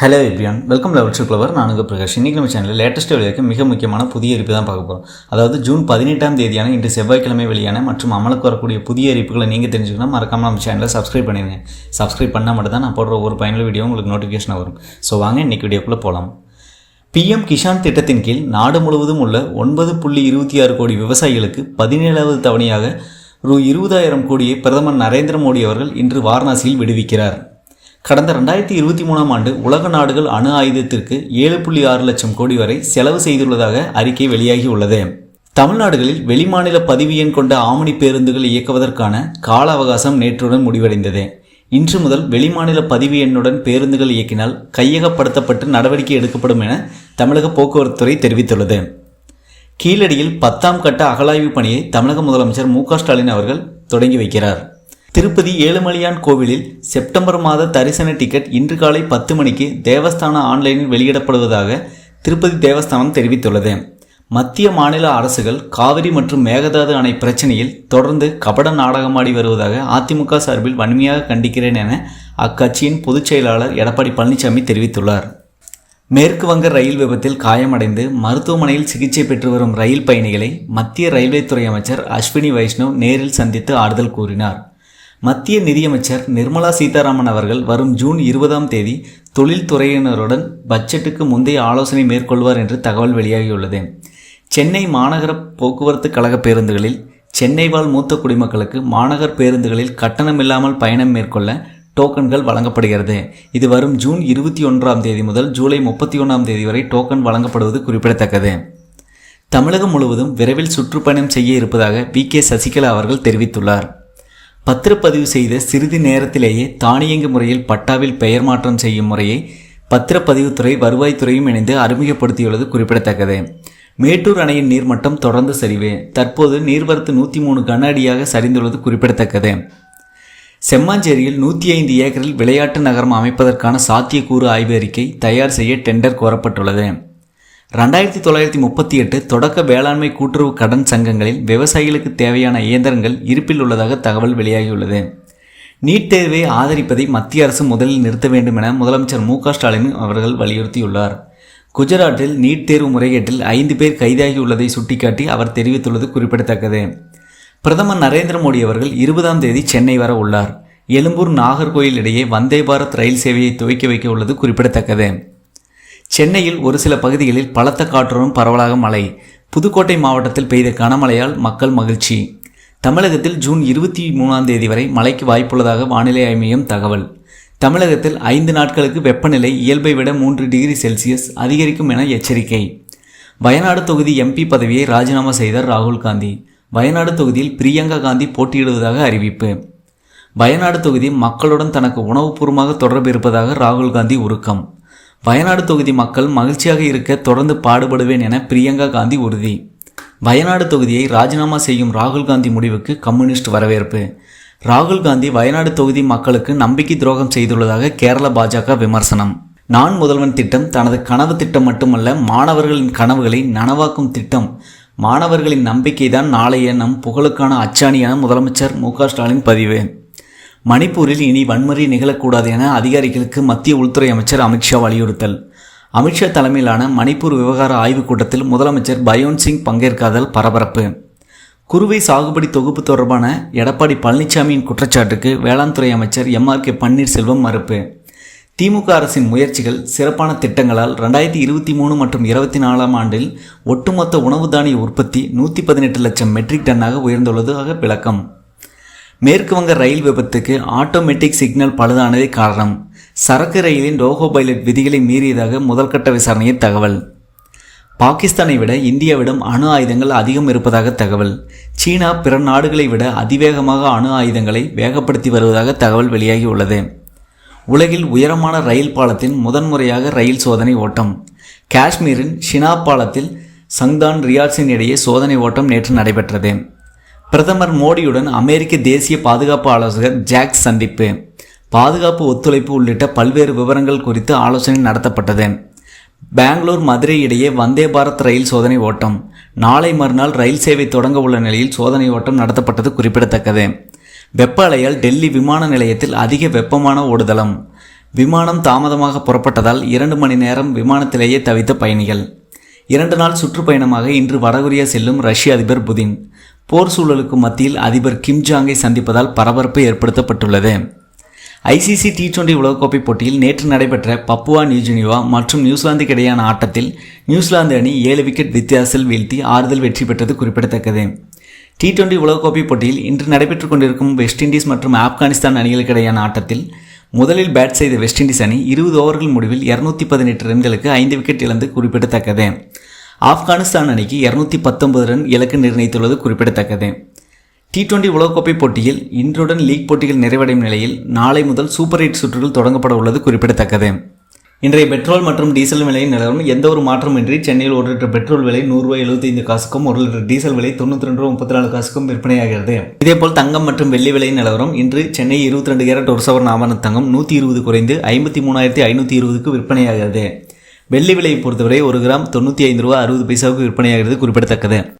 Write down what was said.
Hello everyone welcome level to clever நான் உங்கள் பிரகாஷ். இன்றைக்கி நம்ம சேனலில் லேட்டஸ்ட் வெளியாக மிக முக்கியமான புதிய அறிப்பு தான் பார்க்க போகிறோம் அதாவது ஜூன் பதினெட்டாம் தேதியான இன்று செவ்வாய்க்கிழமை வெளியான மற்றும் அமலுக்கு வரக்கூடிய புதிய அறிவிப்புகளை நீங்கள் தெரிஞ்சுக்கணும் மறக்காமல் நம்ம சேனலை சப்ஸ்கிரைப் பண்ணிடுங்க. சப்ஸ்கிரைப் பண்ணால் மட்டும் தான் நான் போடுற ஒரு பயனுள்ள வீடியோ உங்களுக்கு நோட்டிஃபிகேஷன் வரும். ஸோ வாங்க இன்றைக்கி வீடியோக்குள்ளே போகலாம் பிஎம் கிஷான் திட்டத்தின் கீழ் நாடு முழுவதும் உள்ள ஒன்பது புள்ளி இருபத்தி ஆறு கோடி விவசாயிகளுக்கு பதினேழாவது தவணையாக ரூ இருபதாயிரம் கோடியை பிரதமர் நரேந்திர மோடி அவர்கள் இன்று வாரணாசியில் விடுவிக்கிறார். கடந்த ரெண்டாயிரத்தி இருபத்தி மூணாம் ஆண்டு உலக நாடுகள் அணு ஆயுதத்திற்கு ஏழு புள்ளி ஆறு லட்சம் கோடி வரை செலவு செய்துள்ளதாக அறிக்கை வெளியாகி உள்ளது. தமிழ்நாடுகளில் வெளிமாநில பதிவு எண் கொண்ட ஆமணி பேருந்துகள் இயக்குவதற்கான கால அவகாசம் நேற்றுடன் முடிவடைந்தது. இன்று முதல் வெளிமாநில பதிவு எண்ணுடன் பேருந்துகள் இயக்கினால் கையகப்படுத்தப்பட்டு நடவடிக்கை எடுக்கப்படும் என தமிழக போக்குவரத்துறை தெரிவித்துள்ளது. கீழடியில் பத்தாம் கட்ட அகலாய்வு பணியை தமிழக முதலமைச்சர் மு க ஸ்டாலின் அவர்கள் தொடங்கி வைக்கிறார். திருப்பதி ஏழுமலையான் கோவிலில் செப்டம்பர் மாத தரிசன டிக்கெட் இன்று காலை பத்து மணிக்கு தேவஸ்தான ஆன்லைனில் வெளியிடப்படுவதாக திருப்பதி தேவஸ்தானம் தெரிவித்துள்ளது. மத்திய மாநில அரசுகள் காவிரி மற்றும் மேகதாது அணை பிரச்சனையில் தொடர்ந்து கபட நாடகமாடி வருவதாக அதிமுக சார்பில் வன்மையாக கண்டிக்கிறேன் என அக்கட்சியின் பொதுச் செயலாளர் எடப்பாடி பழனிசாமி தெரிவித்துள்ளார். மேற்கு வங்க ரயில் விபத்தில் காயமடைந்து மருத்துவமனையில் சிகிச்சை பெற்று வரும் ரயில் பயணிகளை மத்திய ரயில்வே துறை அமைச்சர் அஸ்வினி வைஷ்ணவ் நேரில் சந்தித்து ஆறுதல் கூறினார். மத்திய நிதியமைச்சர் நிர்மலா சீதாராமன் அவர்கள் வரும் ஜூன் இருபதாம் தேதி தொழில்துறையினருடன் பட்ஜெட்டுக்கு முந்தைய ஆலோசனை மேற்கொள்வார் என்று தகவல் வெளியாகியுள்ளது. சென்னை மாநகர போக்குவரத்து கழக பேருந்துகளில் சென்னை வாழ் மூத்த குடிமக்களுக்கு மாநகர் பேருந்துகளில் கட்டணமில்லாமல் பயணம் மேற்கொள்ள டோக்கன்கள் வழங்கப்படுகிறது. இது வரும் ஜூன் இருபத்தி ஒன்றாம் தேதி முதல் ஜூலை முப்பத்தி ஒன்றாம் தேதி வரை டோக்கன் வழங்கப்படுவது குறிப்பிடத்தக்கது. தமிழகம் முழுவதும் விரைவில் சுற்றுப்பயணம் செய்ய இருப்பதாக வி கே சசிகலா அவர்கள் தெரிவித்துள்ளார். பத்திரப்பதிவு செய்த சிறிது நேரத்திலேயே தானியங்கு முறையில் பட்டாவில் பெயர் மாற்றம் செய்யும் முறையை பத்திரப்பதிவுத்துறை வருவாய்த்துறையும் இணைந்து அறிமுகப்படுத்தியுள்ளது குறிப்பிடத்தக்கது. மேட்டூர் அணையின் நீர்மட்டம் தொடர்ந்து சரிவு. தற்போது நீர்வரத்து நூற்றி மூணு கன அடியாக சரிந்துள்ளது குறிப்பிடத்தக்கது. செம்மாஞ்சேரியில் நூற்றி ஐந்து ஏக்கரில் விளையாட்டு நகரம் அமைப்பதற்கான சாத்தியக்கூறு ஆய்வு அறிக்கை தயார் செய்ய டெண்டர் கோரப்பட்டுள்ளது. ரெண்டாயிரத்தி தொள்ளாயிரத்தி முப்பத்தி எட்டு தொடக்க வேளாண்மை கூட்டுறவு கடன் சங்கங்களில் விவசாயிகளுக்கு தேவையான இயந்திரங்கள் இருப்பில் உள்ளதாக தகவல் வெளியாகியுள்ளது. நீட் தேர்வை ஆதரிப்பதை மத்திய அரசு முதலில் நிறுத்த வேண்டும் என முதலமைச்சர் மு ஸ்டாலின் அவர்கள் வலியுறுத்தியுள்ளார். குஜராத்தில் நீட் தேர்வு முறைகேட்டில் ஐந்து பேர் கைதாகியுள்ளதை சுட்டிக்காட்டி அவர் தெரிவித்துள்ளது குறிப்பிடத்தக்கது. பிரதமர் நரேந்திர மோடி அவர்கள் இருபதாம் தேதி சென்னை வர உள்ளார். எழும்பூர் நாகர்கோயில் இடையே வந்தே பாரத் ரயில் சேவையை துவக்கி வைக்க உள்ளது குறிப்பிடத்தக்கது. சென்னையில் ஒரு சில பகுதிகளில் பலத்த காற்றுடன் பரவலாக மழை. புதுக்கோட்டை மாவட்டத்தில் பெய்த கனமழையால் மக்கள் மகிழ்ச்சி. தமிழகத்தில் ஜூன் இருபத்தி மூணாம் தேதி வரை மழைக்கு வாய்ப்புள்ளதாக வானிலை ஆய்வு மையம் தகவல். தமிழகத்தில் ஐந்து நாட்களுக்கு வெப்பநிலை இயல்பை விட மூன்று டிகிரி செல்சியஸ் அதிகரிக்கும் என எச்சரிக்கை. வயநாடு தொகுதி எம்பி பதவியை ராஜினாமா செய்தார் ராகுல் காந்தி. வயநாடு தொகுதியில் பிரியங்கா காந்தி போட்டியிடுவதாக அறிவிப்பு. வயநாடு தொகுதி மக்களுடன் தனக்கு உணவுபூர்வமாக தொடர்பு இருப்பதாக ராகுல் காந்தி உருக்கம். வயநாடு தொகுதி மக்கள் மகிழ்ச்சியாக இருக்க தொடர்ந்து பாடுபடுவேன் என பிரியங்கா காந்தி உறுதி. வயநாடு தொகுதியை ராஜினாமா செய்யும் ராகுல் காந்தி முடிவுக்கு கம்யூனிஸ்ட் வரவேற்பு. ராகுல் காந்தி வயநாடு தொகுதி மக்களுக்கு நம்பிக்கை துரோகம் செய்துள்ளதாக கேரள பாஜக விமர்சனம். நான் முதல்வன் திட்டம் தனது கனவு திட்டம் மட்டுமல்ல மாணவர்களின் கனவுகளை நனவாக்கும் திட்டம். மாணவர்களின் நம்பிக்கைதான் நாளைய நம் புகழுக்கான அச்சாணி என முதலமைச்சர் மு ஸ்டாலின் பதிவு. மணிப்பூரில் இனி வன்முறை நிகழக்கூடாது என அதிகாரிகளுக்கு மத்திய உள்துறை அமைச்சர் அமித்ஷா வலியுறுத்தல். அமித்ஷா தலைமையிலான மணிப்பூர் விவகார ஆய்வுக் கூட்டத்தில் முதலமைச்சர் பயோன் சிங் பங்கேற்காதல் பரபரப்பு. குறுவை சாகுபடி தொகுப்பு தொடர்பான எடப்பாடி பழனிசாமியின் குற்றச்சாட்டுக்கு வேளாண் துறை அமைச்சர் எம் ஆர் கே பன்னீர்செல்வம் மறுப்பு. திமுக அரசின் முயற்சிகள் சிறப்பான திட்டங்களால் ரெண்டாயிரத்தி இருபத்தி மூணு மற்றும் இருபத்தி நாலாம் ஆண்டில் ஒட்டுமொத்த உணவு தானிய உற்பத்தி நூற்றி பதினெட்டு லட்சம் மெட்ரிக் டன்னாக உயர்ந்துள்ளதாக விளக்கம். மேற்கு வங்க ரயில் விபத்துக்கு ஆட்டோமேட்டிக் சிக்னல் பழுதானதே காரணம். சரக்கு ரயிலின் ரோகோ பைலட் விதிகளை மீறியதாக முதல்கட்ட விசாரணையில் தகவல். பாகிஸ்தானை விட இந்தியாவிடம் அணு ஆயுதங்கள் அதிகம் இருப்பதாக தகவல். சீனா பிற நாடுகளை விட அதிவேகமாக அணு ஆயுதங்களை வேகப்படுத்தி வருவதாக தகவல் வெளியாகி உள்ளது உலகில் உயரமான ரயில் பாலத்தின் முதன்முறையாக ரயில் சோதனை ஓட்டம். காஷ்மீரின் ஷினா பாலத்தில் சங்தான் ரியாட்ஸின் இடையே சோதனை ஓட்டம் நேற்று நடைபெற்றது. பிரதமர் மோடியுடன் அமெரிக்க தேசிய பாதுகாப்பு ஆலோசகர் ஜாக் சந்திப்பு. பாதுகாப்பு ஒத்துழைப்பு உள்ளிட்ட பல்வேறு விவரங்கள் குறித்து ஆலோசனை நடத்தப்பட்டது. பெங்களூர் மதுரை இடையே வந்தே பாரத் ரயில் சோதனை ஓட்டம். நாளை மறுநாள் ரயில் சேவை தொடங்க உள்ள நிலையில் சோதனை ஓட்டம் நடத்தப்பட்டது குறிப்பிடத்தக்கது. வெப்ப அலையால் டெல்லி விமான நிலையத்தில் அதிக வெப்பமான ஓடுதளம். விமானம் தாமதமாக புறப்பட்டதால் இரண்டு மணி நேரம் விமானத்திலேயே தவித்த பயணிகள். இரண்டு நாள் சுற்றுப்பயணமாக இன்று வடகொரியா செல்லும் ரஷ்ய அதிபர் புதின். போர் சூழலுக்கு மத்தியில் அதிபர் கிம் ஜாங்கை சந்திப்பதால் பரபரப்பு ஏற்படுத்தப்பட்டுள்ளது. ஐசிசி டி டுவெண்டி உலகக்கோப்பை போட்டியில் நேற்று நடைபெற்ற பப்புவா நியூஜினிவா மற்றும் நியூசிலாந்துக்கு இடையான ஆட்டத்தில் நியூசிலாந்து அணி ஏழு விக்கெட் வித்தியாசத்தில் வீழ்த்தி ஆறுதல் வெற்றி பெற்றது குறிப்பிடத்தக்கது. டி டுவெண்டி உலகக்கோப்பை போட்டியில் இன்று நடைபெற்றுக் கொண்டிருக்கும் வெஸ்ட் இண்டீஸ் மற்றும் ஆப்கானிஸ்தான் அணிகளுக்கு இடையான ஆட்டத்தில் முதலில் பேட் செய்த வெஸ்ட் இண்டீஸ் அணி இருபது ஓவர்கள் முடிவில் இருநூத்தி பதினெட்டு ரன்களுக்கு ஐந்து விக்கெட் இழந்து குறிப்பிடத்தக்கது. ஆப்கானிஸ்தான் அணிக்கு இருநூத்தி பத்தொன்பது ரன் இலக்கு நிர்ணயித்துள்ளது குறிப்பிடத்தக்கது. டி டுவெண்டி உலகக்கோப்பை போட்டியில் இன்றுடன் லீக் போட்டிகள் நிறைவடையும் நிலையில் நாளை முதல் சூப்பர் எயிட் சுற்றுகள் தொடங்கப்பட உள்ளது குறிப்பிடத்தக்கது. இன்றைய பெட்ரோல் மற்றும் டீசல் விலையின் நிலவரம் எந்த ஒரு மாற்றமின்றி சென்னையில் ஒரு லிட்டர் பெட்ரோல் விலை நூறுரூவா எழுபத்தைந்து காசுக்கும் ஒரு லிட்டர் டீசல் விலை தொண்ணூற்றி ரெண்டு ரூபா முப்பத்தி நாலு காசுக்கும் விற்பனையாகிறது. இதேபோல் தங்கம் மற்றும் வெள்ளி விலையின் நிலவரம் இன்று சென்னை இருபத்தி ரெண்டு கேரட் ஒரு சவரன் ஆவண தங்கம் நூற்றி இருபது குறைந்து ஐம்பத்தி மூணாயிரத்தி ஐநூற்றி இருபதுக்கு விற்பனையாகிறது. வெள்ளி விலையை பொறுத்தவரை ஒரு கிராம் தொண்ணூற்றி ஐந்து ரூபா அறுபது பைசாவுக்கு விற்பனையாகிறது குறிப்பிடத்தக்கது.